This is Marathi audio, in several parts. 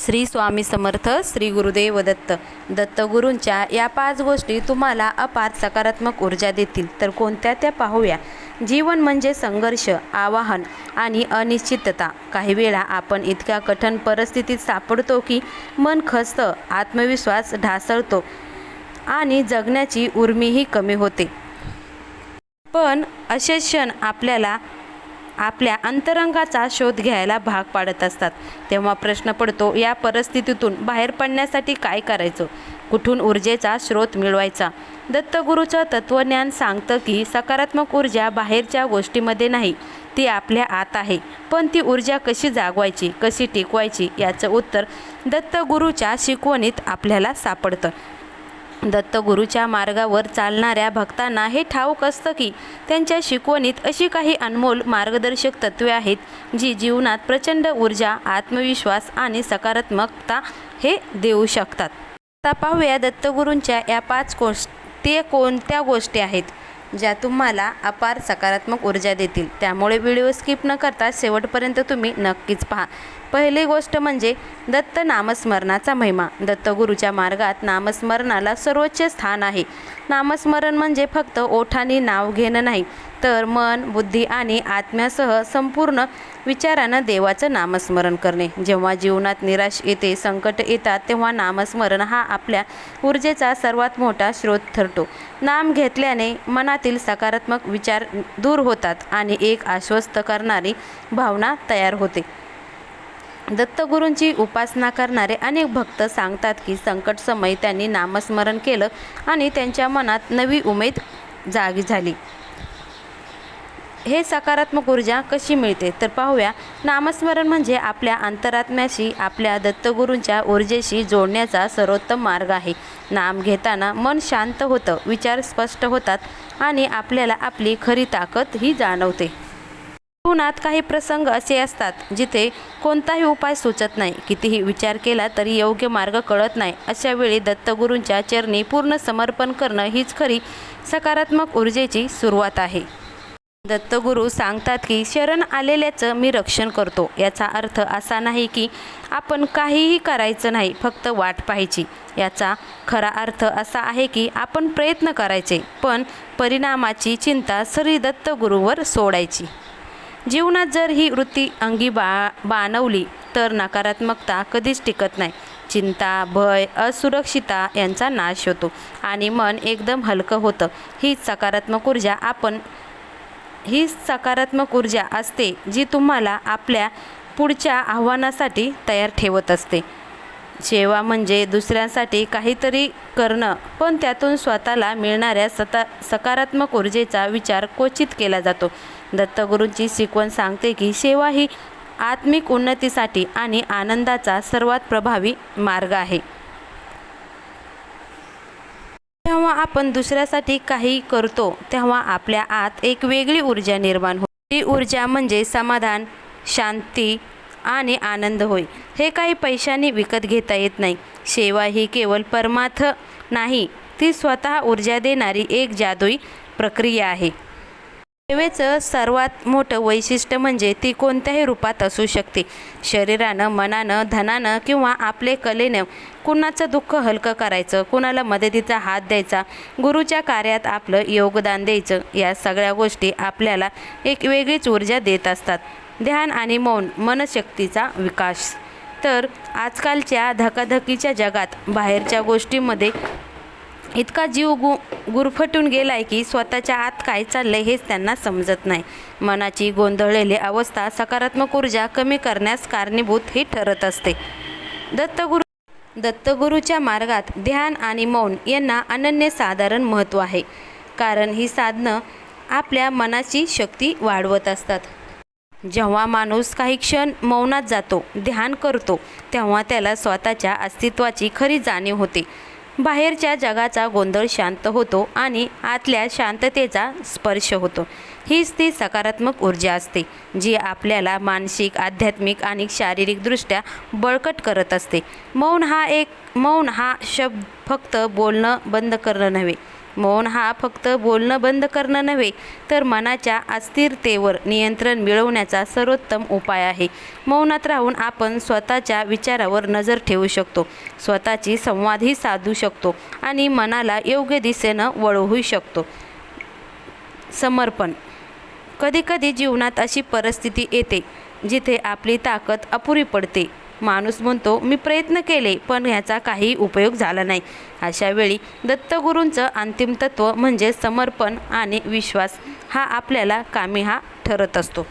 श्री स्वामी समर्थ श्री गुरुदेव दत्त. दत्तगुरूंच्या या पाच गोष्टी तुम्हाला अपार सकारात्मक ऊर्जा देतील. तर कोणत्या त्या पाहूया. जीवन म्हणजे संघर्ष आवाहन आणि अनिश्चितता. काही वेळा आपण इतक्या कठीण परिस्थितीत सापडतो की मन खचतं आत्मविश्वास ढासळतो आणि जगण्याची उर्मीही कमी होते. पण असे क्षण आपल्याला आपल्या अंतरंगाचा शोध घ्यायला भाग पाडत असतात. तेव्हा प्रश्न पडतो या परिस्थितीतून बाहेर पडण्यासाठी काय करायचं? कुठून ऊर्जेचा स्रोत मिळवायचा? दत्तगुरूचं तत्त्वज्ञान सांगतं की सकारात्मक ऊर्जा बाहेरच्या गोष्टीमध्ये नाही ती आपल्या आत आहे. पण ती ऊर्जा कशी जागवायची कशी टिकवायची याचं उत्तर दत्तगुरूच्या शिकवणीत आपल्याला सापडतं. दत्तगुरूच्या मार्गावर चालणाऱ्या भक्तांना हे ठाऊक असतं की त्यांच्या शिकवणीत अशी काही अनमोल मार्गदर्शक तत्वे आहेत जी जीवनात प्रचंड ऊर्जा आत्मविश्वास आणि सकारात्मकता हे देऊ शकतात. आता पाहूया दत्तगुरूंच्या या पाच गोष्ट ते कोणत्या गोष्टी आहेत? ज्या तुम्हाला अपार सकारात्मक ऊर्जा देतील. त्यामुळे व्हिडिओ स्किप न करता शेवटपर्यंत तुम्ही नक्कीच पहा. पहिली गोष्ट म्हणजे दत्त नामस्मरणाचा महिमा. दत्तगुरूच्या मार्गात नामस्मरणाला सर्वोच्च स्थान आहे. नामस्मरण म्हणजे फक्त ओठाने नाव घेणं नाही तर मन बुद्धी आणि आत्म्यासह संपूर्ण विचारानं देवाचं नामस्मरण करणे. जेव्हा जीवनात निराश येते संकट येतात तेव्हा नामस्मरण हा आपल्या ऊर्जेचा सर्वात मोठा स्रोत ठरतो. नाम घेतल्याने मनातील सकारात्मक विचार दूर होतात आणि एक आश्वस्त करणारी भावना तयार होते. दत्तगुरूंची उपासना करणारे अनेक भक्त सांगतात की संकट समय त्यांनी नामस्मरण केलं आणि त्यांच्या मनात नवी उमेद जागी झाली. हे सकारात्मक ऊर्जा कशी मिळते? तर पाहूया. नामस्मरण म्हणजे आपल्या अंतरात्म्याशी आपल्या दत्तगुरूंच्या ऊर्जेशी जोडण्याचा सर्वोत्तम मार्ग आहे. नाम घेताना मन शांत होतं विचार स्पष्ट होतात आणि आपल्याला आपली खरी ताकद ही जाणवते. जीवनात काही प्रसंग असे असतात जिथे कोणताही उपाय सुचत नाही. कितीही विचार केला तरी योग्य मार्ग कळत नाही. अशा वेळी दत्तगुरूंच्या चरणी पूर्ण समर्पण करणं हीच खरी सकारात्मक ऊर्जेची सुरुवात आहे. दत्तगुरू सांगतात की शरण आलेल्याचं मी रक्षण करतो. याचा अर्थ असा नाही की आपण काहीही करायचं नाही फक्त वाट पाहायची. याचा खरा अर्थ असा आहे की आपण प्रयत्न करायचे पण परिणामाची चिंता सरी दत्तगुरूवर सोडायची. जीवनात जर ही वृत्ती अंगी बा बाणवली तर नकारात्मकता कधीच टिकत नाही. चिंता भय असुरक्षिता यांचा नाश होतो आणि मन एकदम हलकं होतं. हीच सकारात्मक ऊर्जा आपण ही सकारात्मक ऊर्जा असते जी तुम्हाला आपल्या पुढच्या आव्हानासाठी तयार ठेवत असते. सेवा म्हणजे दुसऱ्यांसाठी काहीतरी करणं पण त्यातून स्वतःला मिळणाऱ्या सता सकारात्मक ऊर्जेचा विचार क्वचित केला जातो. दत्तगुरूंची शिकवण सांगते की सेवा ही आत्मिक उन्नतीसाठी आणि आनंदाचा सर्वात प्रभावी मार्ग आहे. जेव्हा आपण दुसऱ्यासाठी काही करतो तेव्हा आपल्या आत एक वेगळी ऊर्जा निर्माण होईल ती ऊर्जा म्हणजे समाधान शांती आणि आनंद होय. हे काही पैशांनी विकत घेता येत नाही. सेवा ही केवळ परमार्थ नाही ती स्वतः ऊर्जा देणारी एक जादुई प्रक्रिया आहे. सेवेचं सर्वात मोठं वैशिष्ट्य म्हणजे ती कोणत्याही रूपात असू शकते. शरीरानं मनानं धनानं किंवा आपले कलेनं कुणाचं दुःख हलकं करायचं कुणाला मदतीचा हात द्यायचा गुरुच्या कार्यात आपलं योगदान द्यायचं या सगळ्या गोष्टी आपल्याला एक वेगळीच ऊर्जा देत असतात. ध्यान आणि मौन मनशक्तीचा विकास. तर आजकालच्या धकाधकीच्या जगात बाहेरच्या गोष्टींमध्ये इतका जीव गु गुरफटून गेला आहे की स्वतःच्या आत काय चाललंय हेच त्यांना समजत नाही. मनाची गोंधळलेली अवस्था सकारात्मक ऊर्जा कमी करण्यास कारणीभूत ही ठरत असते. दत्तगुरू दत्तगुरूच्या मार्गात ध्यान आणि मौन यांना अनन्यसाधारण महत्त्व आहे. कारण ही साधनं आपल्या मनाची शक्ती वाढवत असतात. जेव्हा माणूस काही क्षण मौनात जातो ध्यान करतो तेव्हा त्याला स्वतःच्या अस्तित्वाची खरी जाणीव होते. बाहेरच्या जगाचा गोंधळ शांत होतो आणि आतल्या शांततेचा स्पर्श होतो. हीच ती सकारात्मक ऊर्जा असते जी आपल्याला मानसिक आध्यात्मिक आणि शारीरिकदृष्ट्या बळकट करत असते. मौन हा एक मौन हा शब्द फक्त बोलणं बंद करणं नव्हे मौन हा फक्त बोलणं बंद करणं नव्हे तर मनाच्या अस्थिरतेवर नियंत्रण मिळवण्याचा सर्वोत्तम उपाय आहे. मौनात राहून आपण स्वतःच्या विचारावर नजर ठेवू शकतो स्वतःची संवादही साधू शकतो आणि मनाला योग्य दिशेनं वळवू शकतो. समर्पण. कधीकधी जीवनात अशी परिस्थिती येते जिथे आपली ताकद अपुरी पडते. माणूस म्हणतो मी प्रयत्न केले पण ह्याचा काही उपयोग झाला नाही. अशा वेळी दत्तगुरूंचं अंतिम तत्त्व म्हणजे समर्पण आणि विश्वास हा आपल्याला कामी हा ठरत असतो.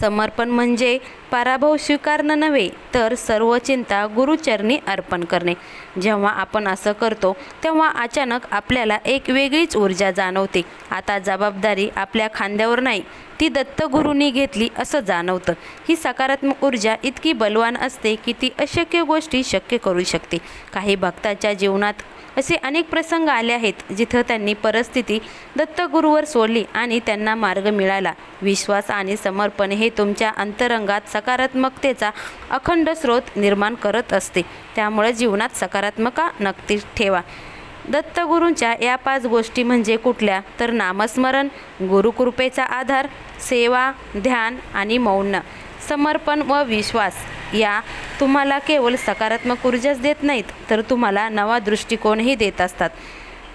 समर्पण म्हणजे पराभव स्वीकारणं नव्हे तर सर्व चिंता गुरुचरणी अर्पण करणे. जेव्हा आपण असं करतो तेव्हा अचानक आपल्याला एक वेगळीच ऊर्जा जाणवते. आता जबाबदारी आपल्या खांद्यावर नाही ती दत्तगुरूंनी घेतली असं जाणवतं. ही सकारात्मक ऊर्जा इतकी बलवान असते की ती अशक्य गोष्टी शक्य करू शकते. काही भक्ताच्या जीवनात असे अनेक प्रसंग आले आहेत जिथं त्यांनी परिस्थिती दत्तगुरूवर सोडली आणि त्यांना मार्ग मिळाला. विश्वास आणि समर्पण हे तुमच्या अंतरंगात सकारात्मकतेचा अखंड स्रोत निर्माण करत असते. त्यामुळे जीवनात सकारात्मका नक्कीच ठेवा. दत्तगुरूंच्या या पाच गोष्टी म्हणजे कुठल्या? तर नामस्मरण गुरुकृपेचा आधार सेवा ध्यान आणि मौन. समर्पण व विश्वास. या तुम्हाला केवळ सकारात्मक ऊर्जाच देत नाहीत तर तुम्हाला नवा दृष्टिकोनही देत असतात.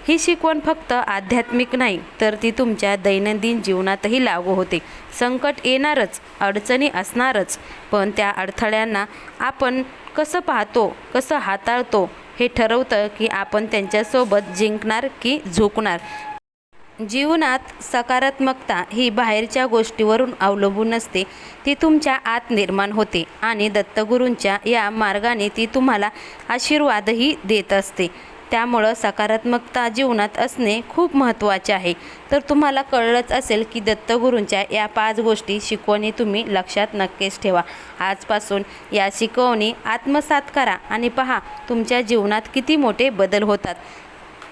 ही शिकवण फक्त आध्यात्मिक नाही तर ती तुमच्या दैनंदिन जीवनातही लागू होते. संकट येणारच अडचणी असणारच पण त्या अडथळ्यांना आपण कसं पाहतो कसं हाताळतो हे ठरवतं की आपण त्यांच्यासोबत जिंकणार की झुकणार. जीवनात सकारात्मकता ही बाहेरच्या गोष्टीवरून अवलंबून असते. ती तुमच्या आत निर्माण होते आणि दत्तगुरूंच्या या मार्गाने ती तुम्हाला आशीर्वादही देत असते. त्यामुळं सकारात्मकता जीवनात असणे खूप महत्त्वाचे आहे. तर तुम्हाला कळलंच असेल की दत्तगुरूंच्या या पाच गोष्टी शिकवणी तुम्ही लक्षात नक्कीच ठेवा. आजपासून या शिकवणी आत्मसात करा आणि पहा तुमच्या जीवनात किती मोठे बदल होतात.